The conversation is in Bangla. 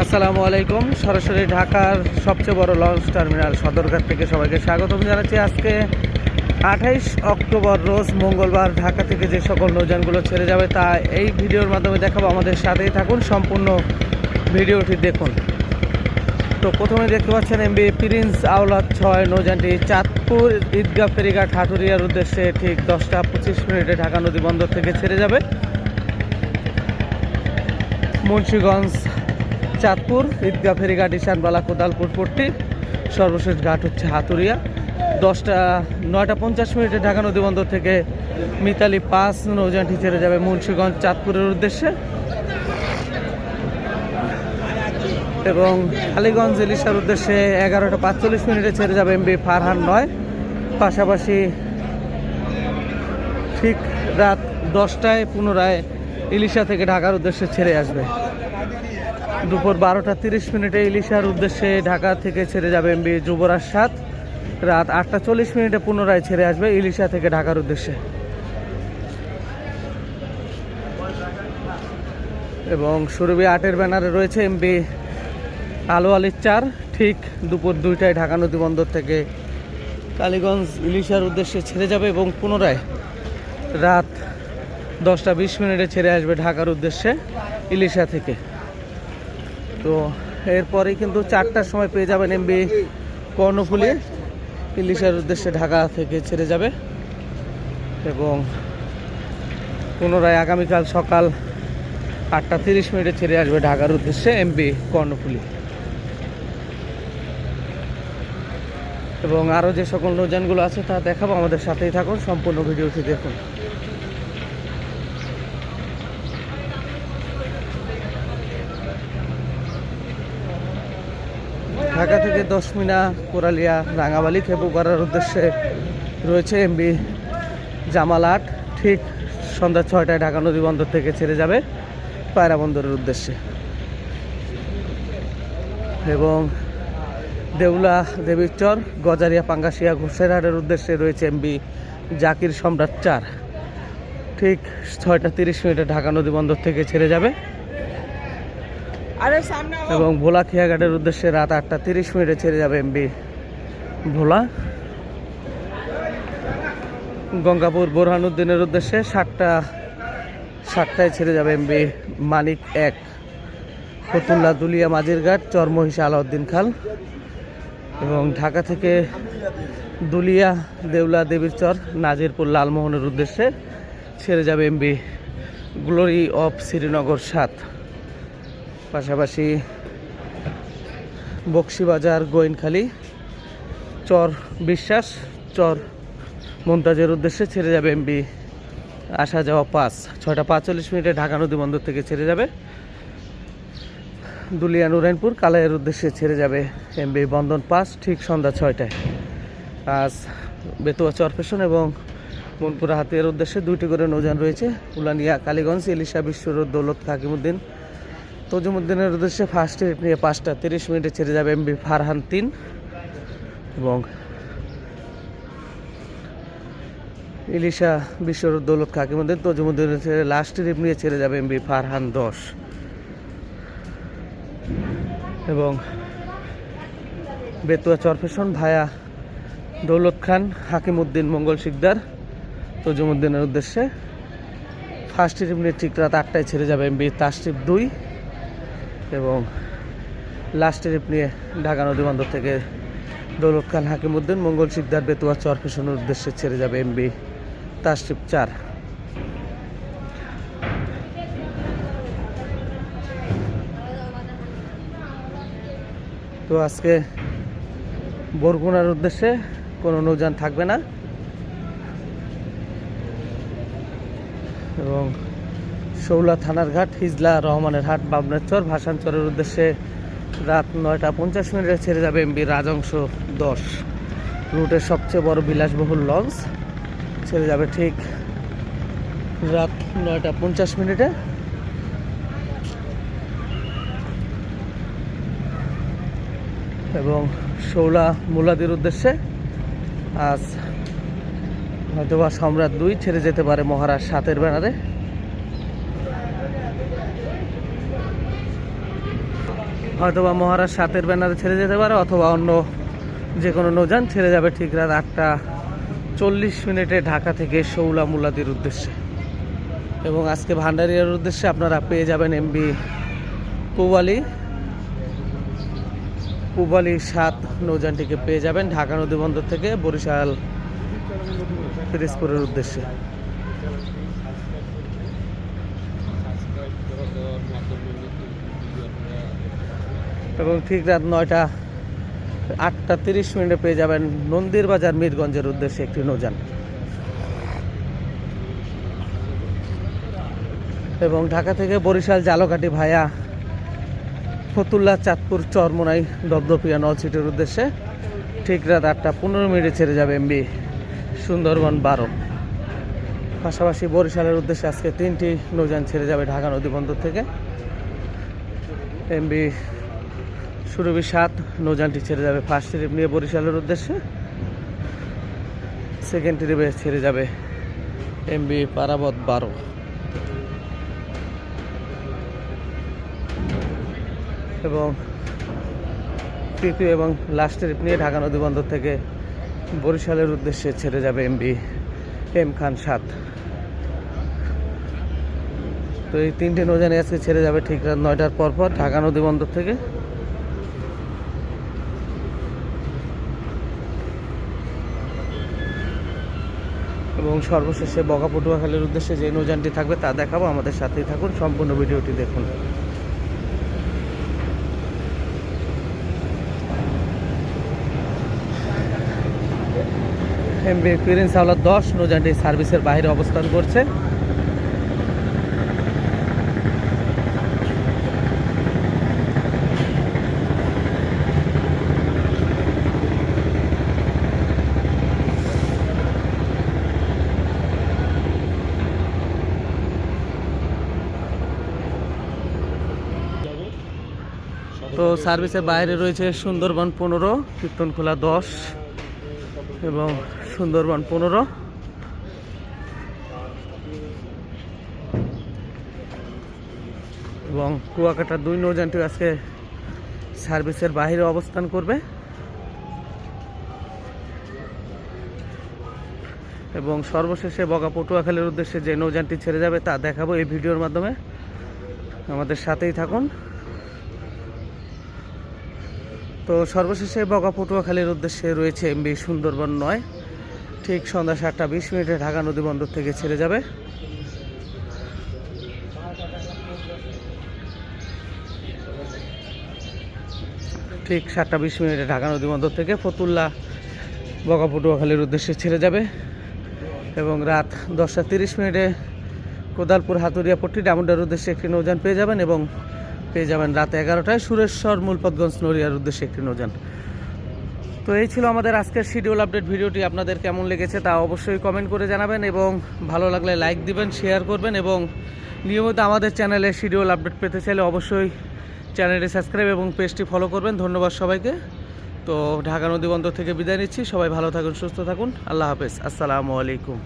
আসসালামু আলাইকুম। সরাসরি ঢাকার সবচেয়ে বড় লঞ্চ টার্মিনাল সদরঘাট থেকে সবাইকে স্বাগতম জানাচ্ছি। আজকে আঠাইশ অক্টোবর, রোজ মঙ্গলবার ঢাকা থেকে যে সকল নৌযানগুলো ছেড়ে যাবে তা এই ভিডিওর মাধ্যমে দেখাবো। আমাদের সাথেই থাকুন, সম্পূর্ণ ভিডিওটি দেখুন। তো প্রথমে দেখতে পাচ্ছেন এমবি প্রিন্স আওলাদ ছয়, নৌযানটি চাঁদপুর, ঈদগাহ, ফেরিঘাট হাটুরিয়ার উদ্দেশ্যে ঠিক দশটা পঁচিশ মিনিটে ঢাকা নদী বন্দর থেকে ছেড়ে যাবে। মুন্সীগঞ্জ চাঁদপুর, ঈদগাহ ফেরিঘাট ইশানবালা কোদালপুর, পট্টি, সর্বশেষ ঘাট হচ্ছে হাতুরিয়া দশটা, নয়টা পঞ্চাশ মিনিটে ঢাকা নদী বন্দর থেকে মিতালি পাস নৌযানটি ছেড়ে যাবে মুন্সীগঞ্জ চাঁদপুরের উদ্দেশ্যে। এবং কালীগঞ্জ ইলিশার উদ্দেশ্যে এগারোটা পাঁচচল্লিশ মিনিটে ছেড়ে যাবে এমবি ফারহান নয়। পাশাপাশি ঠিক রাত দশটায় পুনরায় ইলিশা থেকে ঢাকার উদ্দেশ্যে ছেড়ে আসবে। দুপুর বারোটা তিরিশ মিনিটে ইলিশার উদ্দেশ্যে ঢাকা থেকে ছেড়ে যাবে এমবি যুবরাজ সাত রাত আটটা চল্লিশ মিনিটে পুনরায় ছেড়ে আসবে ইলিশা থেকে ঢাকার উদ্দেশ্যে। এবং সুরভি আটের ব্যানারে রয়েছে এমবি আলো আলির চার। ঠিক দুপুর দুইটায় ঢাকা নদী বন্দর থেকে কালীগঞ্জ ইলিশার উদ্দেশ্যে ছেড়ে যাবে এবং পুনরায় রাত দশটা বিশ মিনিটে ছেড়ে আসবে ঢাকার উদ্দেশ্যে ইলিশা থেকে। তো এরপরেই কিন্তু চারটার সময় পেয়ে যাবেন এমবি কর্ণফুলি। ইলিশের উদ্দেশ্যে ঢাকা থেকে ছেড়ে যাবে। এবং পুনরায় আগামীকাল সকাল আটটা তিরিশ মিনিটে ছেড়ে আসবে ঢাকার উদ্দেশ্যে এমবি কর্ণফুলি। এবং আরও যে সকল নৌযানগুলো আছে তা দেখাবো। আমাদের সাথেই থাকুন, সম্পূর্ণ ভিডিওটি দেখুন। ঢাকা থেকে দশমিনা কোরালিয়া রাঙাবালি খেপু করার উদ্দেশ্যে রয়েছে এমবি জামাল আট ঠিক সন্ধ্যা ছয়টায় ঢাকা নদী বন্দর থেকে ছেড়ে যাবে পায়রা বন্দরের উদ্দেশ্যে এবং দেউলা দেবীচর গজারিয়া পাঙ্গাসিয়া ঘোষেরহাটের উদ্দেশ্যে রয়েছে এমবি জাকির সম্রাট চার ঠিক ছয়টা তিরিশ মিনিটে ঢাকা নদী বন্দর থেকে ছেড়ে যাবে। এবং ভোলা খেয়াঘাটের উদ্দেশ্যে রাত আটটা তিরিশ মিনিটে ছেড়ে যাবে এমবি ভোলা। গঙ্গাপুর বোরহানুদ্দিনের উদ্দেশ্যে সাতটা, সাতটায় ছেড়ে যাবে এমবি মানিক এক। ফতুল্লা দুলিয়া মাঝিরঘাট চরমহিষা আলাউদ্দিন খাল। এবং ঢাকা থেকে দুলিয়া, দেউলা দেবীর চর নাজিরপুর, লালমোহনের উদ্দেশ্যে ছেড়ে যাবে এমবি গ্লোরি অফ শ্রীনগর সাত। পাশাপাশি বক্সিবাজার, গোয়েনখালি, চর বিশ্বাস, চর মমতাজের উদ্দেশ্যে ছেড়ে যাবে এমবি আসা যাওয়া পাস ছয়টা পাঁচচল্লিশ মিনিটে ঢাকা নদী বন্দর থেকে ছেড়ে যাবে। দুলিয়া নুরাইনপুর কালাইয়ের উদ্দেশ্যে ছেড়ে যাবে এমবি বন্ধন পাস ঠিক সন্ধ্যা ছয়টায়। আজ বেতুয়া চরপেশন এবং মনপুরা হাতিয়ার উদ্দেশ্যে দুইটি করে নৌযান রয়েছে। উলানিয়া, কালীগঞ্জ ইলিশা বিশ্বরোড, দৌলত হাকিমুদ্দিন তজুমুদ্দিনের উদ্দেশ্যে ফার্স্ট পাঁচটা তিরিশ মিনিটে ছেড়ে যাবে এমবি ফারহান তিন। এবং ইলিশা বিশ্বর দৌলত কাকিমুদ্দিন তজুমুদ্দিনের ছেড়ে লাস্ট ট্রিপ নিয়ে ছেড়ে যাবে এমবি ফারহান দশ। এবং বেতুয়া চরফেশন ভায়া দৌলত খান, হাকিমুদ্দিন, মঙ্গল শিকদার তজুমুদ্দিনের উদ্দেশ্যে ফার্স্ট ট্রিপ নিয়ে ঠিক রাত আটটায় ছেড়ে যাবে এমবি তাস্ট্রিপ দুই। এবং লাস্ট নিয়ে ঢাকা নদী বন্দর থেকে দৌলত খান হাকিমুদ্দিন মঙ্গল শিকদার বেতুয়া চরফেশনের উদ্দেশ্যে ছেড়ে যাবে এমবি তাস্ট্রিপ চার। তো আজকে বরগুনার উদ্দেশ্যে কোনো নৌযান থাকবে না। এবং শৌলা থানার ঘাট, হিজলা রহমানের হাট বাবনার চর ভাসানচরের উদ্দেশ্যে রাত নয়টা পঞ্চাশ মিনিটে ছেড়ে যাবে এমবি রাজংশ দশ। রুটের সবচেয়ে বড় বিলাসবহুল লঞ্চ ছেড়ে যাবে ঠিক রাত নয়টা পঞ্চাশ মিনিটে। এবং শৌলা মুলাদির উদ্দেশ্যে আজ হয়তোবা সম্রাট দুই ছেড়ে যেতে পারে মহারাজ সাতের ব্যানারে। হয়তোবা মহারাজ সাতের ব্যানারে ছেড়ে যেতে পারে, অথবা অন্য যে কোনো নৌযান ছেড়ে যাবে ঠিক রাত আটটা চল্লিশ মিনিটে ঢাকা থেকে শৌলা মুলাদির উদ্দেশ্যে। এবং আজকে ভান্ডারিয়ার উদ্দেশ্যে আপনারা পেয়ে যাবেন এমবি পুবালি। পুবালি সাত নৌযানটিকে পেয়ে যাবেন ঢাকা নদী বন্দর থেকে বরিশাল পিরিজপুরের উদ্দেশ্যে। এবং ঠিক রাত নয়টা, আটটা তিরিশ মিনিটে পেয়ে যাবেন নন্দীর বাজার মিরগঞ্জের উদ্দেশ্যে একটি নৌযান। এবং ঢাকা থেকে বরিশাল জালকাটি ভায়া, ফতুল্লা, চাঁদপুর, চরমোনাই দপদপিয়া নলছিটির উদ্দেশ্যে ঠিক রাত আটটা পনেরো মিনিটে ছেড়ে যাবে এমবি সুন্দরবন বারো। পাশাপাশি বরিশালের উদ্দেশ্যে আজকে তিনটি নৌযান ছেড়ে যাবে ঢাকা নদী বন্দর থেকে। এমবি সুরভি সাত নৌযানটি ছেড়ে যাবে ফার্স্ট ট্রিপ নিয়ে বরিশালের উদ্দেশ্যে। সেকেন্ড ট্রিপে ছেড়ে যাবে এমবি পারাবত বারো। এবং তৃতীয় এবং লাস্ট ট্রিপ নিয়ে ঢাকা নদী বন্দর থেকে বরিশালের উদ্দেশ্যে ছেড়ে যাবে এমবি এম খান সাত। তো এই তিনটে নৌজানে আজকে ছেড়ে যাবে ঠিক রাত নয়টার পর পর ঢাকা নদী বন্দর থেকে। এবং সর্বশেষে বগা পটুয়াখালীর উদ্দেশ্যে যে নৌযানটি থাকবে তা দেখাবো। আমাদের সাথেই থাকুন, সম্পূর্ণ ভিডিওটি দেখুন। এমবি এক্সপিরিয়েন্স হাওলা দশ, নৌযানটি সার্ভিসের বাইরে অবস্থান করছে। তো সার্ভিসের বাইরে রয়েছে সুন্দরবন পনেরো, কীর্তনখোলা দশ এবং সুন্দরবন পনেরো। এবং কুয়াকাটা দুই নৌযানটি আজকে সার্ভিসের বাইরে অবস্থান করবে। এবং সর্বশেষে বগা পটুয়াখালীর উদ্দেশ্যে যে নৌযানটি ছেড়ে যাবে তা দেখাবো এই ভিডিওর মাধ্যমে। আমাদের সাথেই থাকুন। তো সর্বশেষে বগা পটুয়াখালীর উদ্দেশ্যে রয়েছে এমবি সুন্দরবন নয়। ঠিক সন্ধ্যা সাতটা বিশ মিনিটে ঢাকা নদী বন্দর থেকে ছেড়ে যাবে। ঠিক সাতটা বিশ মিনিটে ঢাকা নদী বন্দর থেকে ফতুল্লা বগা পটুয়াখালীর উদ্দেশ্যে ছেড়ে যাবে। এবং রাত দশটা তিরিশ মিনিটে কোদালপুর হাতুরিয়া পট্টি ডামুডার উদ্দেশ্যে একটি নৌযান পেয়ে যাবেন এবং পেয়ে যাবেন রাত এগারোটায় সুরেশ্বর মূলপতগঞ্জ নড়িয়ার উদ্দেশ্যে একটি নৌযান। তো এই ছিল আমাদের আজকের শিডিউল আপডেট ভিডিওটি। আপনাদের কেমন লেগেছে তা অবশ্যই কমেন্ট করে জানাবেন এবং ভালো লাগলে লাইক দিবেন শেয়ার করবেন এবং নিয়মিত আমাদের চ্যানেলে শিডিউল আপডেট পেতে চাইলে অবশ্যই চ্যানেলটি সাবস্ক্রাইব এবং পেজটি ফলো করবেন। ধন্যবাদ সবাইকে। তো ঢাকা নদী বন্দর থেকে বিদায় নিচ্ছি। সবাই ভালো থাকুন, সুস্থ থাকুন। আল্লাহ হাফেজ। আসসালামু আলাইকুম।